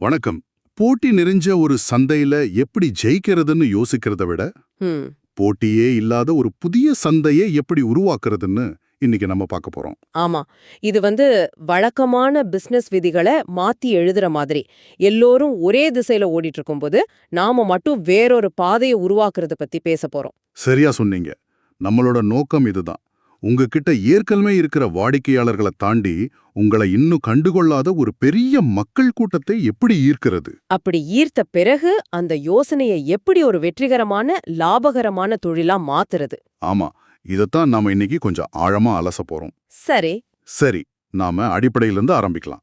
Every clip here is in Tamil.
வணக்கம். போட்டி நிறைஞ்ச ஒரு சந்தையில எப்படி ஜெயிக்கிறதுன்னு யோசிக்கிறத விட போட்டியே இல்லாத ஒரு புதிய சந்தையை எப்படி உருவாக்குறதுன்னு இன்னைக்கு நம்ம பார்க்க போறோம். ஆமா. இது வந்து வழக்கமான பிசினஸ் விதிகளை மாத்தி எழுதுற மாதிரி. எல்லோரும் ஒரே திசையில ஓடிட்டு இருக்கும்போது நாம மட்டும் வேறொரு பாதையை உருவாக்குறத பத்தி பேச போறோம். சரியா சொன்னீங்க. நம்மளோட நோக்கம் இதுதான். உங்ககிட்ட ஏற்கனவே இருக்கிற வாடிக்கையாளர்களை தாண்டி உங்களை இன்னும் கண்டுகொள்ளாத ஒரு பெரிய மக்கள் கூட்டத்தை எப்படி ஈர்க்கிறது? அப்படி ஈர்த்த பிறகு அந்த யோசனையை எப்படி ஒரு வெற்றிகரமான லாபகரமான தொழிலா மாத்துறது? ஆமா இதைத்தான் நாம இன்னைக்கு கொஞ்சம் ஆழமா அலச போறோம். சரி. சரி நாம அடிப்படையிலிருந்து ஆரம்பிக்கலாம்.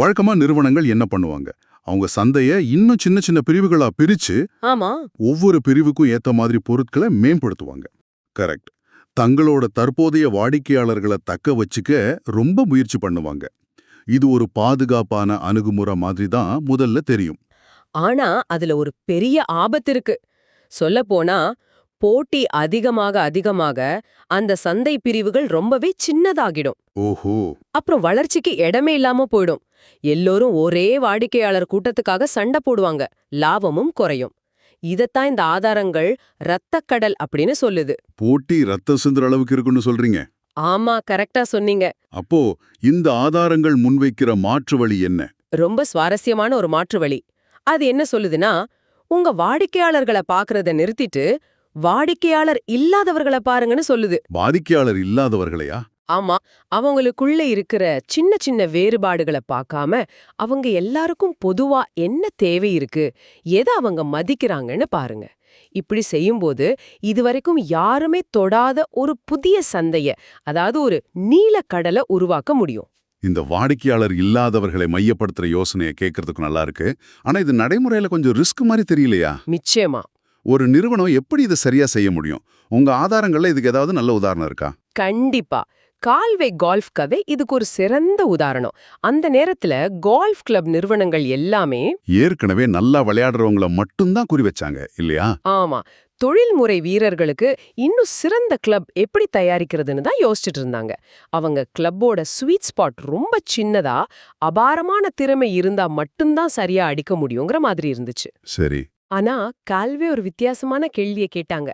வழக்கமா நிறுவனங்கள் என்ன பண்ணுவாங்க? அவங்க சந்தைய இன்னும் சின்ன சின்ன பிரிவுகளா பிரிச்சு ஆமா. ஒவ்வொரு பிரிவுக்கும் ஏத்த மாதிரி பொருட்களை மேம்படுத்துவாங்க. கரெக்ட். தங்களோட தற்போதைய வாடிக்கையாளர்களை தக்க வச்சுக்க ரொம்ப முயற்சி பண்ணுவாங்க. இது ஒரு பாதுகாப்பான அணுகுமுறை மாதிரி தான் முதல்ல தெரியும். ஆனா அதுல ஒரு பெரிய ஆபத்து இருக்கு. சொல்லப் போனா போட்டி அதிகமாக அதிகமாக அந்த சந்தை பிரிவுகள் ரொம்பவே சின்னதாகிடும். ஓஹோ! அப்புறம் வளர்ச்சிக்கு இடமே இல்லாம போயிடும். எல்லோரும் ஒரே வாடிக்கையாளர் கூட்டத்துக்காக சண்டை போடுவாங்க. லாபமும் குறையும். இதத்தான் இந்த ஆதாரங்கள் ரத்தக்கடல் அப்படின்னு சொல்லுது. போட்டி ரத்த சிந்துற அளவுக்கு இருக்குன்னு சொல்றீங்க. ஆமா கரெக்டா சொன்னீங்க. அப்போ இந்த ஆதாரங்கள் முன்வைக்கிற மாற்று வழி என்ன? ரொம்ப சுவாரஸ்யமான ஒரு மாற்று வழி. அது என்ன சொல்லுதுன்னா உங்க வாடிக்கையாளர்களை பாக்குறத நிறுத்திட்டு வாடிக்கையாளர் இல்லாதவர்களை பாருங்கன்னு சொல்லுது. வாடிக்கையாளர் இல்லாதவர்களையா? ஆமா அவங்களுக்குள்ள இருக்கிற சின்ன சின்ன வேறுபாடுகளை பார்க்காம அவங்க எல்லாருக்கும் பொதுவா என்ன தேவை இருக்கு எதை அவங்க மதிக்கிறாங்கன்னு பாருங்க. இப்படி செய்யும்போது இதுவரைக்கும் யாருமே தொடாத ஒரு புதிய சந்தைய அதாவது ஒரு நீல கடலை உருவாக்க முடியும். இந்த வாடிக்கையாளர் இல்லாதவர்களை மையப்படுத்துற யோசனையை கேட்கறதுக்கு நல்லா இருக்கு. ஆனா இது நடைமுறையில கொஞ்சம் ரிஸ்க் மாதிரி தெரியலையா? நிச்சயமா. ஒரு நிறுவனம் எப்படி இதை சரியா செய்ய முடியும்? உங்க ஆதாரங்கள்ல இதுக்கு ஏதாவது நல்ல உதாரணம் இருக்கா? கண்டிப்பா. கால்வே கால்ஃப் கதை இதுக்கு ஒரு சிறந்த உதாரணம். அந்த நேரத்துல கால்ஃப் கிளப் நிறுவனங்கள் எல்லாமே ஏற்கனவே நல்லா விளையாடுறவங்கள மட்டும்தான் குறி வச்சாங்க இல்லையா? ஆமா. தொழில்முறை வீரர்களுக்கு இன்னும் சிறந்த கிளப் எப்படி தயாரிக்கிறதுன்னு தான் யோசிச்சுட்டு இருந்தாங்க. அவங்க கிளப்போட ஸ்வீட் ஸ்பாட் ரொம்ப சின்னதா அபாரமான திறமை இருந்தா மட்டும்தான் சரியா அடிக்க முடியுங்கிற மாதிரி இருந்துச்சு. சரி. ஆனா கால்வே ஒரு வித்தியாசமான கேள்வியை கேட்டாங்க.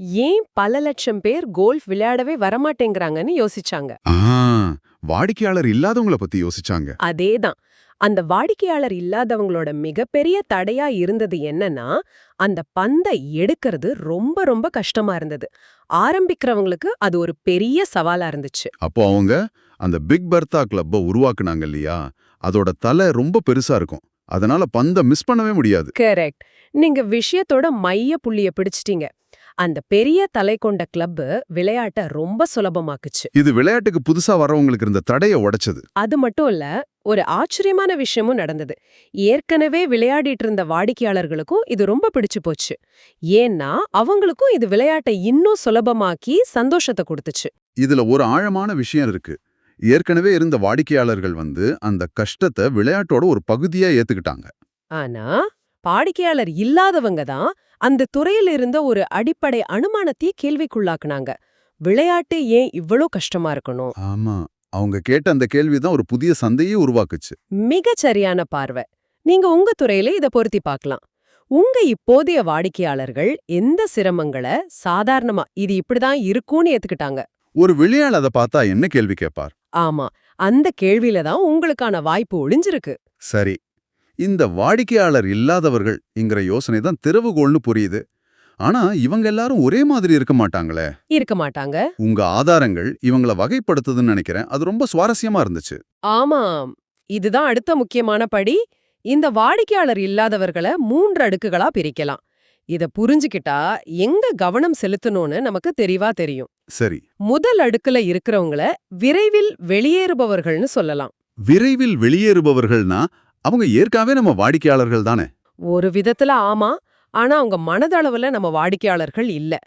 ஏன் பல லட்சம் பேர் கோல்ஃப் விளையாடவே வரமாட்டேங்கிறாங்கன்னு யோசிச்சாங்க. ஆ வாடிக்கையாளர் இல்லாதவங்கள பத்தி யோசிச்சாங்க. அதேதான். அந்த வாடிக்கையாளர் இல்லாதவங்களோட மிகப்பெரிய தடையா இருந்தது என்னன்னா அந்த பந்தை எடுக்கிறது ரொம்ப ரொம்ப கஷ்டமா இருந்தது. ஆரம்பிக்கிறவங்களுக்கு அது ஒரு பெரிய சவாலா இருந்துச்சு. அப்போ அவங்க அந்த பிக் பர்தா கிளப்ப உருவாக்குனாங்க இல்லையா? அதோட தலை ரொம்ப பெருசா இருக்கும். அதனால பந்த மிஸ் பண்ணவே முடியாது. கரெக்ட். நீங்க விஷயத்தோட மைய புள்ளிய பிடிச்சிட்டீங்க. அந்த பெரிய தலை கொண்ட கிளப் விளையாட்ட ரொம்ப சுலபமாக்குச்சு. இது விளையாட்டுக்கு புதுசா வரவங்களுக்கு இருந்த தடைய உடைச்சது. அது மட்டும் இல்ல ஒரு ஆச்சரியமான விஷயமும் நடந்தது. ஏற்கனவே விளையாடிட்டு இருந்த வாடிக்கையாளர்களுக்கும் இது ரொம்ப பிடிச்சு போச்சு. ஏன்னா அவங்களுக்கும் இது விளையாட்டை இன்னும் சுலபமாக்கி சந்தோஷத்தை கொடுத்துச்சு. இதுல ஒரு ஆழமான விஷயம் இருக்கு. ஏற்கனவே இருந்த வாடிக்கையாளர்கள் வந்து அந்த கஷ்டத்தை விளையாட்டோட ஒரு பகுதியா ஏத்துக்கிட்டாங்க. ஆனா வாடிக்கையாளர் இல்லாதவங்க தான் அந்த துறையில இருந்த ஒரு அடிப்படை அனுமானத்தையே கேள்விக்குள்ளாக்குனாங்க. விளையாட்டு ஏன் இவ்வளோ கஷ்டமா இருக்கணும்? ஆமா. அவங்க கேட்ட அந்த கேள்விதான் ஒரு புதிய சந்தையே உருவாக்குச்சு. மிகச் சரியான பார்வை. நீங்க உங்க துறையில இத பொருத்தி பார்க்கலாம். உங்க இப்போதைய வாடிக்கையாளர்கள் எந்த சிரமங்களை சாதாரணமா இது இப்படிதான் இருக்கும்னு ஏத்துக்கிட்டாங்க? ஒரு விளையாள் அதை பார்த்தா என்ன கேள்வி கேட்பார்? ஆமா. அந்த கேள்வியில தான் உங்களுக்கான வாய்ப்பு ஒளிஞ்சிருக்கு. சரி. இந்த வாடிக்கையாளர் இல்லாதவர்கள் என்கிற யோசனை தான் திறவுகோல்னு புரியுது. ஆனா இவங்க எல்லாரும் ஒரே மாதிரி இருக்க மாட்டாங்களே? இருக்க மாட்டாங்க. உங்க ஆதாரங்கள் இவங்கள வகைப்படுத்துதுன்னு நினைக்கிறேன். அது ரொம்ப சுவாரஸ்யமா இருந்துச்சு. ஆமாம். இதுதான் அடுத்த முக்கியமான படி. இந்த வாடிக்கையாளர் இல்லாதவர்களை மூன்று அடுக்குகளா பிரிக்கலாம். இத புரிஞ்சுக்கிட்டா எங்க கவனம் செலுத்தணும்னு நமக்கு தெளிவா தெரியும். சரி. முதல் அடுக்குல இருக்கிறவங்கள விரைவில் வெளியேறுபவர்கள்னு சொல்லலாம். விரைவில் வெளியேறுபவர்கள்னா அவங்க ஏற்கனவே நம்ம வாடிக்கையாளர்கள் தானே? ஒரு விதத்துல ஆமா. ஆனா அவங்க மனதளவுல நம்ம வாடிக்கையாளர்கள் இல்ல.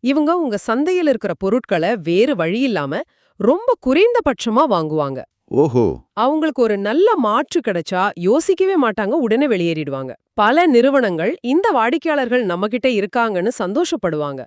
இவங்க உங்க சந்தையில் இருக்கிற பொருட்களை வேறு வழி இல்லாம ரொம்ப குறைந்தபட்சமா வாங்குவாங்க. ஓஹோ. அவங்களுக்கு ஒரு நல்ல மாற்று கிடைச்சா யோசிக்கவே மாட்டாங்க உடனே வெளியேறிடுவாங்க. பல நிறுவனங்கள் இந்த வாடிக்கையாளர்கள் நம்மகிட்ட இருக்காங்கன்னு சந்தோஷப்படுவாங்க.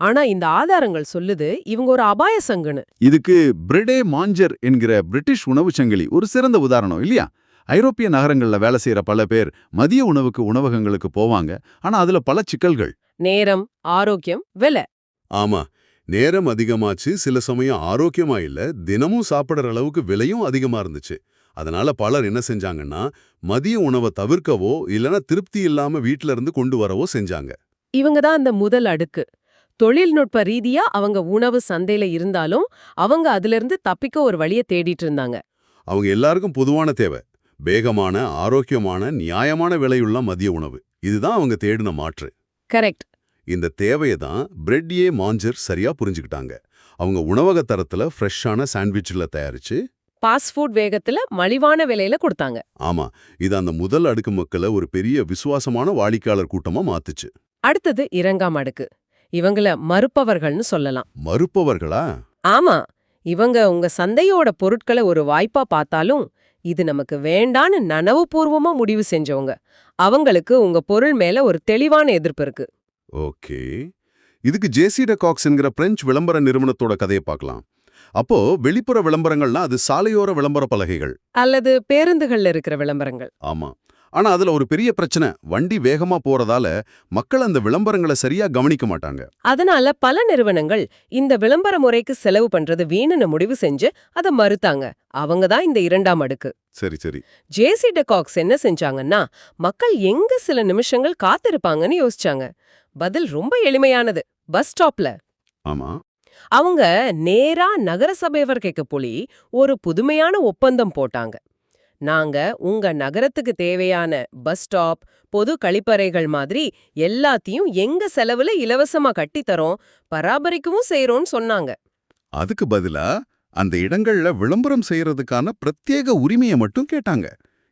ஆனா இந்த ஆதாரங்கள் சொல்லுது இவங்க ஒரு அபாய சங்குன்னு. இதுக்கு பிரிடே மாஞ்சர் என்கிற பிரிட்டிஷ் உணவுச் சங்கிலி ஒரு சிறந்த உதாரணம் இல்லையா? ஐரோப்பிய நகரங்கள்ல வேலை செய்யற பல பேர் மதிய உணவுக்கு உணவகங்களுக்கு போவாங்க. ஆனா அதுல பல சிக்கல்கள். நேரம் ஆரோக்கியம் விலை. ஆமா. நேரம் அதிகமாச்சு. சில சமயம் ஆரோக்கியமா இல்ல. தினமும் சாப்பிடுற அளவுக்கு விலையும் அதிகமா இருந்துச்சு. அதனால பலர் என்ன செஞ்சாங்கன்னா மதிய உணவை தவிர்க்கவோ இல்லனா திருப்தி இல்லாம வீட்ல இருந்து கொண்டு வரவோ செஞ்சாங்க. இவங்க தான் அந்த முதல் அடுக்கு. தொழில்நுட்ப ரீதியா அவங்க உணவு சந்தையில இருந்தாலும் அவங்க அதுல இருந்து தப்பிக்க ஒரு வழியை தேடிட்டு இருந்தாங்க. அவங்க எல்லாருக்கும் பொதுவான தேவை. வேகமான ஆரோக்கியமான நியாயமான விலையுள்ள மதிய உணவு. இதுதான் அவங்க தேடின மாற்று. கரெக்ட். இந்த தேவையை தான் பிரெட் ஏ மாஞ்சர் சரியா புரிஞ்சுக்கிட்டாங்க. அவங்க உணவக தரத்துல ஃப்ரெஷ்ஷான சாண்ட்விச்ல தயாரிச்சு ஃபாஸ்ட் ஃபுட் வேகத்துல மலிவான விலையில கொடுத்தாங்க. ஆமா இது அந்த முதல் அடுக்கு மக்களை ஒரு பெரிய விசுவாசமான வாடிக்கையாளர் கூட்டமா மாத்துச்சு. அடுத்தது இரண்டாம் அடுக்கு. இவங்கள மறுப்பவர்கள்னு சொல்லலாம். மறுப்பவர்களா? ஆமா இவங்க உங்க சந்தையோட பொருட்களை ஒரு வாய்ப்பா பார்த்தாலும் இது நமக்கு வேண்டான்னு நனவுபூர்வமா முடிவு செஞ்சவங்க. அவங்களுக்கு உங்க பொருள் மேல ஒரு தெளிவான எதிர்ப்பு இருக்கு. ஓகே. இதுக்கு ஜேசி டெகாக்ஸ்ங்கிற பிரெஞ்சு விளம்பர நிறுவனத்தோட கதையை பார்க்கலாம் அப்போ வெளிப்புற விளம்பரங்கள்னா அது சாலையோர விளம்பர பலகைகள். அல்லது பேருந்துகள்ல இருக்கிற விளம்பரங்கள். ஆமா. ஆனா அதுல ஒரு பெரிய பிரச்சனை வண்டி வேகமா போறதால மக்கள் அந்த விளம்பரங்களை சரியா கவனிக்க மாட்டாங்க. அதனால பல நிறுவனங்கள் இந்த விளம்பர முறைக்கு செலவு பண்றது வீணுன்னு முடிவு செஞ்சு அதை மறுத்தாங்க. அவங்க தான் இந்த இரண்டாம் அடுக்கு. சரி சரி. ஜேசி டெகாக்ஸ் என்ன செஞ்சாங்கன்னா மக்கள் எங்க சில நிமிஷங்கள் காத்திருப்பாங்கன்னு யோசிச்சாங்க. பதில் ரொம்ப எளிமையானது. பஸ் ஸ்டாப்ல. ஆமா. அவங்க நேரா நகரசபை வரைக்கும் போய் ஒரு புதுமையான ஒப்பந்தம் போட்டாங்க. நாங்க உங்க நகரத்துக்கு தேவையான பஸ் ஸ்டாப் பொது கழிப்பறைகள் மாதிரி எல்லாத்தையும் எங்க செலவுல இலவசமா கட்டித்தரோம் பராமரிக்கவும் செய்றோம்னு சொன்னாங்க. அதுக்கு பதிலா அந்த இடங்கள்ல விளம்பரம் செய்யறதுக்கான பிரத்யேக உரிமையை மட்டும் கேட்டாங்க.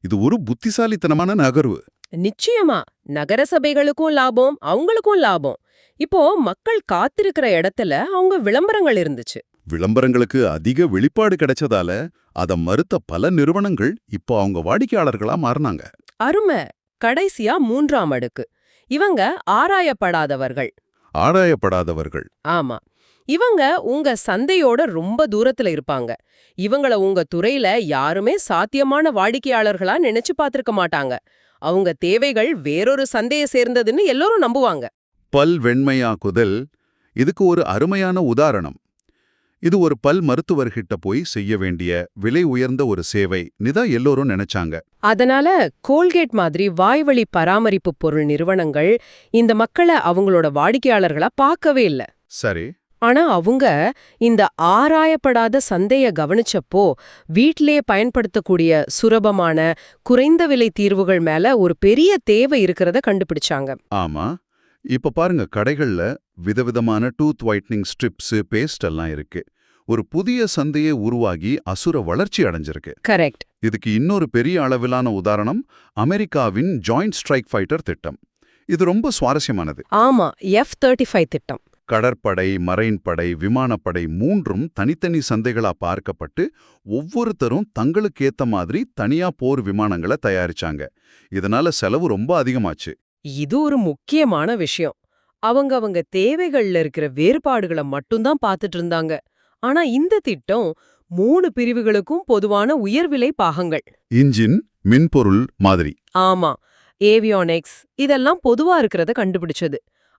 இது ஒரு புத்திசாலித்தனமான நகர்வு. நிச்சயமா நகரசபைகளுக்கும் லாபம் அவங்களுக்கும் லாபம். இப்போ மக்கள் காத்திருக்கிற இடத்துல அவங்க விளம்பரங்கள் இருந்துச்சு. விளம்பரங்களுக்கு அதிக வெளிப்பாடு கிடைச்சதால அத மறுத்த பல நிறுவனங்கள் இப்போ அவங்க வாடிக்கையாளர்களா மாறினாங்க. அருமை. கடைசியா மூன்றாம் அடுக்கு. இவங்க ஆராயப்படாதவர்கள். ஆராயப்படாதவர்கள். ஆமா. இவங்க உங்க சந்தையோட ரொம்ப தூரத்துல இருப்பாங்க. இவங்கள உங்க துறையில யாருமே சாத்தியமான வாடிக்கையாளர்களா நினைச்சு பார்த்திருக்க மாட்டாங்க. அவங்க தேவைகள் வேறொரு சந்தையை சேர்ந்ததுன்னு எல்லாரும் நம்புவாங்க. பல் வெண்மையாக்குதல் இதுக்கு ஒரு அருமையான உதாரணம். இது ஒரு பல் மருத்துவர்கிட்ட போய் செய்ய வேண்டிய விலை உயர்ந்த ஒரு சேவை நிதா எல்லோரும் நினைச்சாங்க. அதனால கோல்கேட் மாதிரி வாய்வழி பராமரிப்பு பொருள் நிறுவனங்கள் இந்த மக்களை அவங்களோட வாடிக்கையாளர்களா பார்க்கவே இல்ல. சரி. ஆனா அவங்க இந்த ஆராயப்படாத சந்தைய கவனிச்சப்போ வீட்டிலே பயன்படுத்தக்கூடிய சுலபமான குறைந்த விலை தீர்வுகள் மேல ஒரு பெரிய தேவை இருக்கிறத கண்டுபிடிச்சாங்க. ஆமா. இப்ப பாருங்க கடைகள்ல விதவிதமான டூத் ஒயிட்னிங் ஸ்ட்ரிப்ஸ் பேஸ்ட் எல்லாம் இருக்கு. ஒரு புதிய சந்தையே உருவாகி அசுர வளர்ச்சி அடைஞ்சிருக்கு. கரெக்ட். இதுக்கு இன்னொரு பெரிய அளவிலான உதாரணம் அமெரிக்காவின் ஜாயிண்ட் ஸ்ட்ரைக் ஃபைட்டர் திட்டம். இது ரொம்ப சுவாரஸ்யமானது. ஆமா எஃப் தேர்ட்டி ஃபைவ் திட்டம். கடற்படை மரைன் படை விமானப்படை மூன்றும் தனித்தனி சந்தைகளா பார்க்கப்பட்டு ஒவ்வொருத்தரும் தங்களுக்கேத்த மாதிரி தனியா போர் விமானங்களை தயாரிச்சாங்க. இதனால செலவு ரொம்ப அதிகமாச்சு. இது ஒரு முக்கியமான விஷயம். அவங்க அவங்க தேவைகள்ல இருக்கிற வேறுபாடுகளை மட்டும்தான் பார்த்துட்டு இருந்தாங்க. ஆனா இந்த திட்டம் மூணு பிரிவுகளுக்கும் பொதுவான உயர்விலை பாகங்கள். இன்ஜின் மின்பொருள் மாதிரி. ஆமா. ஏவியானிக்ஸ் இதெல்லாம் பொதுவா இருக்கிறத கண்டுபிடிச்சது.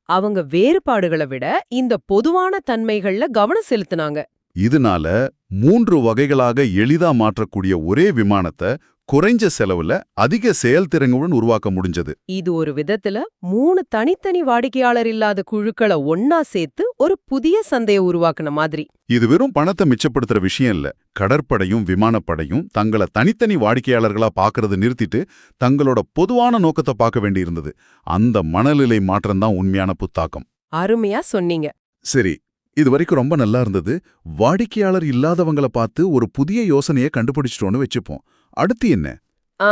அவங்க வேறுபாடுகளை விட இந்த பொதுவான தன்மைகள்ல கவனம் செலுத்துனாங்க. இதனால மூன்று வகைகளாக எளிதா மாற்றக்கூடிய ஒரே விமானத்தை குறைஞ்ச செலவுல அதிக செயல்திறனுடன் உருவாக்க முடிஞ்சது. இது ஒரு விதத்துல மூணு தனித்தனி வாடிக்கையாளர் இல்லாத குழுக்களை ஒன்னா சேர்த்து ஒரு புதிய சந்தையை உருவாக்குன மாதிரி. இது வெறும் பணத்தை மிச்சப்படுத்துற விஷயம் இல்ல. கடற்படையும் விமானப்படையும் தங்கள தனித்தனி வாடிக்கையாளர்களா பார்க்கறது நிறுத்திட்டு தங்களோட பொதுவான நோக்கத்தை பார்க்க வேண்டியிருந்தது. அந்த மனநிலை மாற்றம்தான் உண்மையான புத்தாக்கம். அருமையா சொன்னீங்க. சரி இது வரைக்கும் ரொம்ப நல்லா இருந்தது. வாடிக்கையாளர் இல்லாதவங்கள பார்த்து ஒரு புதிய யோசனையை கண்டுபிடிச்சிட்டோன்னு வச்சுப்போம். அடுத்து என்ன? ஆ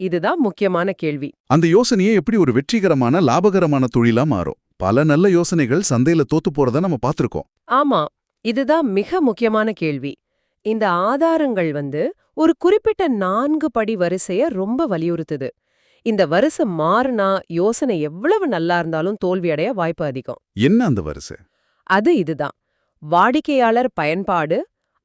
இதுதான் முக்கியமான கேள்வி. அந்த யோசனையை எப்படி ஒரு வெற்றிகரமான லாபகரமான தொழிலா மாறும்? பல நல்ல யோசனைகள் சந்தையில தோத்து போறத நம்ம பார்த்திருக்கோம். ஆமா இதுதான் மிக முக்கியமான கேள்வி. இந்த ஆதாரங்கள் வந்து ஒரு குறிப்பிட்ட நான்கு படி வரிசைய ரொம்ப வலியுறுத்துது. இந்த வரிசை மாறுனா யோசனை எவ்வளவு நல்லா இருந்தாலும் தோல்வியடைய வாய்ப்பு அதிகம். என்ன அந்த வரிசை? அது இதுதான். வாடிக்கையாளர் பயன்பாடு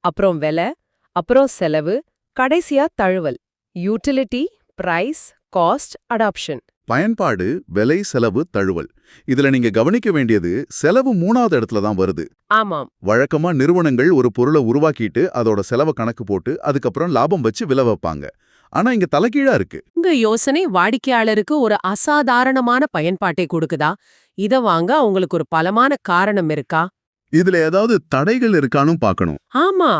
அப்புறம் விலை அப்புறம் செலவு கடைசியா தழுவல். யூட்டிலிட்டி பிரைஸ் காஸ்ட் அடாப்ஷன் பயன்பாடு விலை செலவு தழுவல். இதுல நீங்க கவனிக்க வேண்டியது செலவு மூணாவது இடத்துல தான் வருது. ஆமாம். வழக்கமா நிறுவனங்கள் ஒரு பொருளை உருவாக்கிட்டு அதோட செலவை கணக்கு போட்டு அதுக்கப்புறம் லாபம் வச்சு விலை வைப்பாங்க. ஆனா இங்க தலைகீழா இருக்கு. உங்க யோசனை வாடிக்கையாளருக்கு ஒரு அசாதாரணமான பயன்பாட்டை கொடுக்குதா? இத வாங்க அவங்களுக்கு ஒரு பலமான காரணம் இருக்கா? இதுல ஏதாவது தடைகள் இருக்கான்னு பார்க்கணும். ஆமா.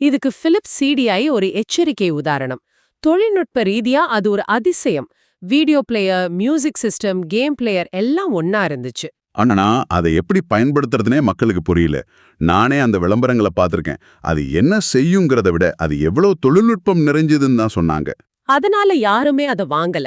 இதுக்கு பிலிப்ஸ் சிடிஐ ஒரு எச்சரிக்கை உதாரணம். தொழில்நுட்ப ரீதியா அது ஒரு அதிசயம். Video player music system game player எல்லாம் ஒன்னா இருந்துச்சு. ஆனா அதை எப்படி பயன்படுத்துறதுனே மக்களுக்கு புரியல. நானே அந்த விளம்பரங்களை பார்த்திருக்கேன். அது என்ன செய்யுங்கிறத விட அது எவ்வளவு தொழில்நுட்பம் நிறைஞ்சதுன்னு தான் சொன்னாங்க. அதனால யாருமே அத வாங்கல.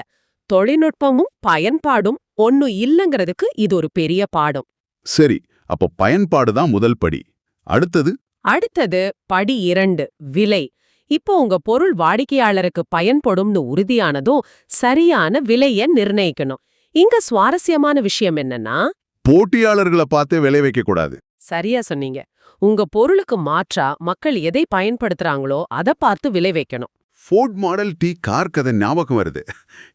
தொழில்நுட்பமும் பயன்பாடும் ஒன்னும் இல்லங்கிறதுக்கு இது ஒரு பெரிய பாடம். சரி அப்போ பயன்பாடு தான் முதல் படி. அடுத்தது? அடுத்தது படி இரண்டு விலை. இப்போ உங்க பொருள் வாடிக்கையாளருக்கு பயன்படும்னு உறுதியானதும் சரியான விலைய நிர்ணயிக்கணும். இங்க சுவாரஸ்யமான விஷயம் என்னன்னா? போட்டியாளர்களை பார்த்தே விலை வைக்க கூடாது. சரியா சொன்னீங்க. உங்க பொருளுக்கு மாற்றா மக்கள் எதை பயன்படுத்துறாங்களோ அத பார்த்து விலை வைக்கணும். ஃபோர்ட் மாடல் டி கார் கதை ஞாபகம் வருது.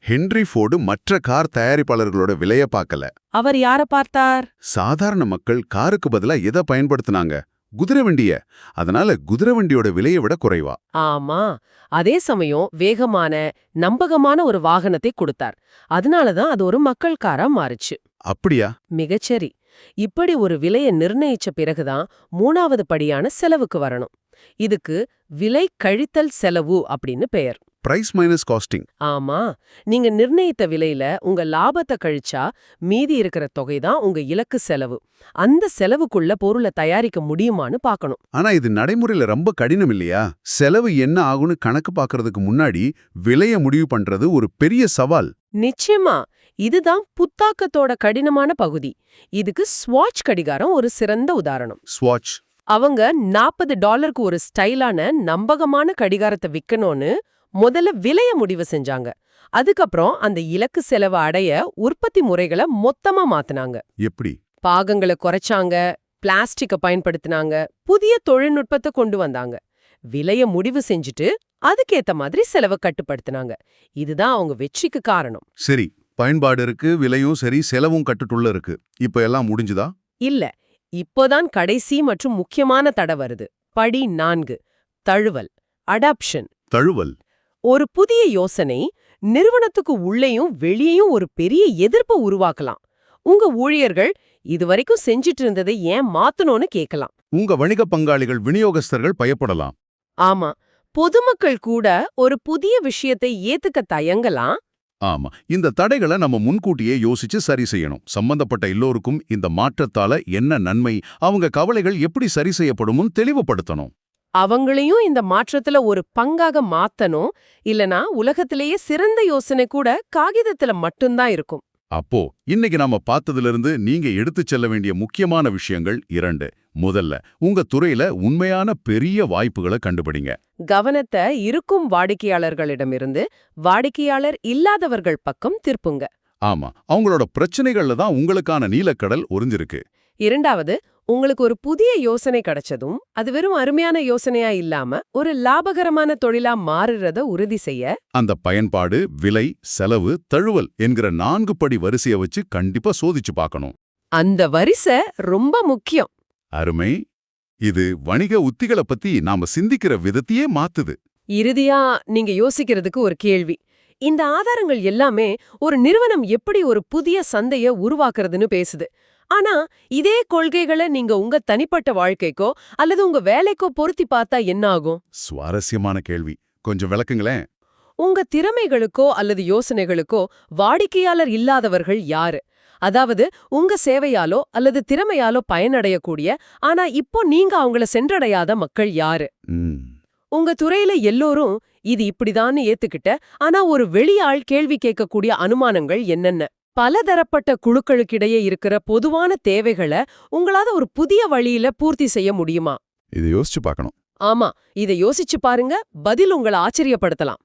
ஹென்ரி ஃபோர்டு மற்ற கார் தயாரிப்பாளர்களோட விலைய பார்க்கல. அவர் யார பார்த்தார்? சாதாரண மக்கள் காருக்கு பதிலா எதை பயன்படுத்துனாங்க? குதிரை வண்டிய. அதனால குதிரை வண்டியோட விலையை விட குறைவா? ஆமா. அதே சமயம் வேகமான நம்பகமான ஒரு வாகனத்தை கொடுத்தார். அதனாலதான் அது ஒரு மக்கள் காரா மாறுச்சு. அப்படியா? மிகச்சரி. இப்படி ஒரு விலைய நிர்ணயிச்ச பிறகுதான் மூணாவது படியான செலவுக்கு வரணும். இதுக்கு விலை கழித்தல் செலவு அப்படின்னு பெயர். பிரைஸ் மைனஸ் காஸ்டிங் ஆமா. நீங்க நிர்ணயித்த விலையில உங்க லாபத்தை கழிச்சா மீதி இருக்கிற தொகை தான் உங்க இலக்கு செலவு. அந்த செலவுக்குள்ள பொருளை தயாரிக்க முடியுமான்னு பார்க்கணும். ஆனா இது நடைமுறையில ரொம்ப கடினம் இல்லையா? செலவு என்ன ஆகும்னு கணக்கு பார்க்கறதுக்கு முன்னாடி விலைய முடிவு பண்றது ஒரு பெரிய சவால். நிச்சயமா. இதுதான் புத்தாக்கத்தோட கடினமான பகுதி. இதுக்கு ஸ்வாட்ச் கடிகாரம் ஒரு சிறந்த உதாரணம். ஸ்வாட்ச் அவங்க நாற்பது டாலருக்கு ஒரு ஸ்டைலான நம்பகமான கடிகாரத்தை விக்கணும்னு முதல்ல விலைய முடிவு செஞ்சாங்க. அதுக்கப்புறம் அந்த இலக்கு செலவை அடைய உற்பத்தி முறைகளை மொத்தமா மாத்துனாங்க. எப்படி? பாகங்களை குறைச்சாங்க பிளாஸ்டிக்க பயன்படுத்தினாங்க புதிய தொழில்நுட்பத்தை கொண்டு வந்தாங்க. விலைய முடிவு செஞ்சுட்டு அதுக்கேத்த மாதிரி செலவை கட்டுப்படுத்தினாங்க. இதுதான் அவங்க வெற்றிக்கு காரணம். சரி பயன்பாடு இருக்கு விலையும் சரி செலவும் கட்டுட்டுள்ள இருக்கு. இப்ப எல்லாம் முடிஞ்சுதா? இல்ல இப்போதான் கடைசி மற்றும் முக்கியமான தடை வருது. படி நான்கு. தழுவல். அடாப்ஷன் தழுவல். ஒரு புதிய யோசனை நிறுவனத்துக்கு உள்ளேயும் வெளியேயும் ஒரு பெரிய எதிர்ப்பை உருவாக்கலாம். உங்க ஊழியர்கள் இதுவரைக்கும் செஞ்சிட்டு இருந்ததை ஏன் மாத்தணும்னு கேட்கலாம் உங்க வணிக பங்காளிகள் விநியோகஸ்தர்கள் பயப்படலாம். ஆமா. பொதுமக்கள் கூட ஒரு புதிய விஷயத்தை ஏத்துக்க தயங்கலாம். ஆமா இந்த தடைகளை நம்ம முன்கூட்டியே யோசிச்சு சரி செய்யணும். சம்பந்தப்பட்ட எல்லோருக்கும் இந்த மாற்றத்தால என்ன நன்மை அவங்க கவலைகள் எப்படி சரி செய்யப்படும்னு தெளிவுபடுத்தணும். அவங்களையும் இந்த மாற்றத்துல ஒரு பங்காக மாத்தணும். இல்லனா உலகத்திலேயே சிறந்த யோசனை கூட காகிதத்துல மட்டும்தான் இருக்கும். அப்போ இன்னைக்கு நாம பார்த்ததிலிருந்து நீங்க எடுத்துச் செல்ல வேண்டிய முக்கியமான விஷயங்கள் இரண்டு. முதல்ல உங்க துறையில உண்மையான பெரிய வாய்ப்புகளை கண்டுபிடிங்க. கவனத்தை இருக்கும் வாடிக்கையாளர்களிடமிருந்து வாடிக்கையாளர் இல்லாதவர்கள் பக்கம் திருப்புங்க. ஆமா அவங்களோட பிரச்சனைகள்ல தான் உங்களுக்கான நீலக்கடல் ஒரிஞ்சிருக்கு. இரண்டாவது உங்களுக்கு ஒரு புதிய யோசனை கிடைச்சதும் அது வெறும் அருமையான யோசனையா இல்லாம ஒரு லாபகரமான தொழிலா மாறுறத உறுதி செய்ய அந்த பயன்பாடு விலை செலவு தழுவல் என்கிற நான்கு படி வரிசைய வச்சு கண்டிப்பா சோதிச்சு பார்க்கணும். அந்த வரிசை ரொம்ப முக்கியம். அருமை. இது வணிக உத்திகளை பத்தி நாம சிந்திக்கிற விதத்தையே மாத்துது. இறுதியா நீங்க யோசிக்கிறதுக்கு ஒரு கேள்வி. இந்த ஆதாரங்கள் எல்லாமே ஒரு நிறுவனம் எப்படி ஒரு புதிய சந்தைய உருவாக்குறதுன்னு பேசுது. ஆனா இதே கொள்கைகளை நீங்க உங்க தனிப்பட்ட வாழ்க்கைக்கோ அல்லது உங்க வேலைக்கோ பொருத்தி பார்த்தா என்ன ஆகும்? சுவாரஸ்யமான கேள்வி. கொஞ்சம் விளக்குங்களேன். உங்க திறமைகளுக்கோ அல்லது யோசனைகளுக்கோ வாடிக்கையாளர் இல்லாதவர்கள் யாரு? அதாவது உங்க சேவையாலோ அல்லது திறமையாலோ பயனடையக்கூடிய ஆனா இப்போ நீங்க அவங்கள சென்றடையாத மக்கள் யாரு? உங்க துறையில எல்லோரும் இது இப்படிதான்னு ஏத்துக்கிட்ட ஆனா ஒரு வெளியாள் கேள்வி கேட்கக்கூடிய அனுமானங்கள் என்னென்ன? பலதரப்பட்ட குழுக்களுக்கிடையே இருக்கிற பொதுவான தேவைகளை உங்களால ஒரு புதிய வழியில பூர்த்தி செய்ய முடியுமா? இதை யோசிச்சு பார்க்கணும். ஆமா இதை யோசிச்சு பாருங்க. பதில் உங்களை ஆச்சரியப்படுத்தலாம்.